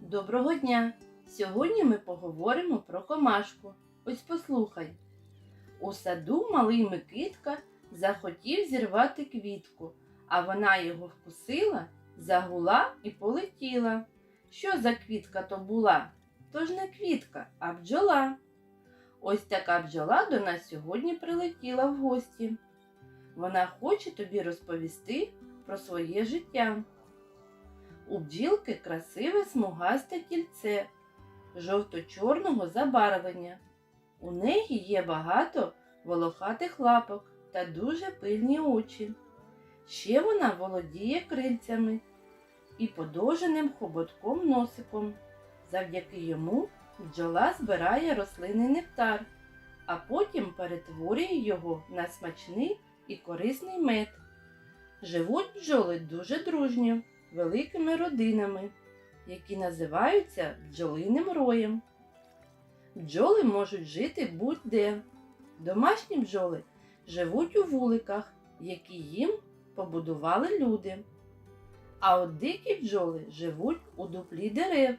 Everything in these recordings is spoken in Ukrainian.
Доброго дня! Сьогодні ми поговоримо про комашку. Ось послухай. У саду малий Микитка захотів зірвати квітку, а вона його вкусила, загула і полетіла. Що за квітка то була? То ж не квітка, а бджола. Ось така бджола до нас сьогодні прилетіла в гості. Вона хоче тобі розповісти про своє життя. У бджілки красиве смугасте тільце жовто-чорного забарвлення. У неї є багато волохатих лапок та дуже пильні очі. Ще вона володіє крильцями і подовженим хоботком носиком. Завдяки йому бджола збирає рослинний нектар, а потім перетворює його на смачний і корисний мед. Живуть бджоли дуже дружньо, великими родинами, які називаються бджолиним роєм. Бджоли можуть жити будь-де. Домашні бджоли живуть у вуликах, які їм побудували люди. А от дикі бджоли живуть у дуплі дерев.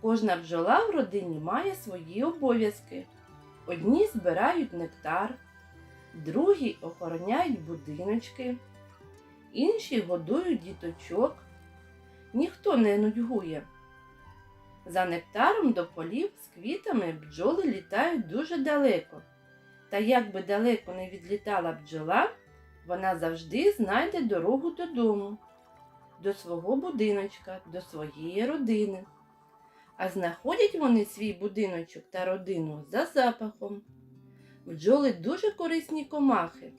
Кожна бджола в родині має свої обов'язки. Одні збирають нектар, другі охороняють будиночки, інші годують діточок. Ніхто не нудьгує. За нектаром до полів з квітами бджоли літають дуже далеко. Та як би далеко не відлітала бджола, вона завжди знайде дорогу додому, до свого будиночка, до своєї родини. А знаходять вони свій будиночок та родину за запахом. Бджоли дуже корисні комахи,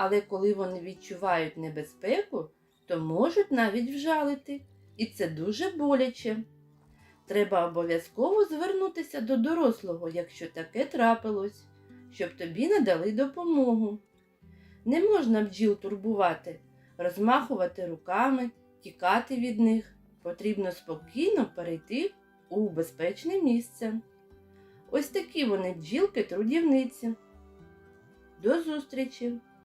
але коли вони відчувають небезпеку, то можуть навіть вжалити, і це дуже боляче. Треба обов'язково звернутися до дорослого, якщо таке трапилось, щоб тобі надали допомогу. Не можна бджіл турбувати, розмахувати руками, тікати від них. Потрібно спокійно перейти у безпечне місце. Ось такі вони бджілки трудівниці. До зустрічі!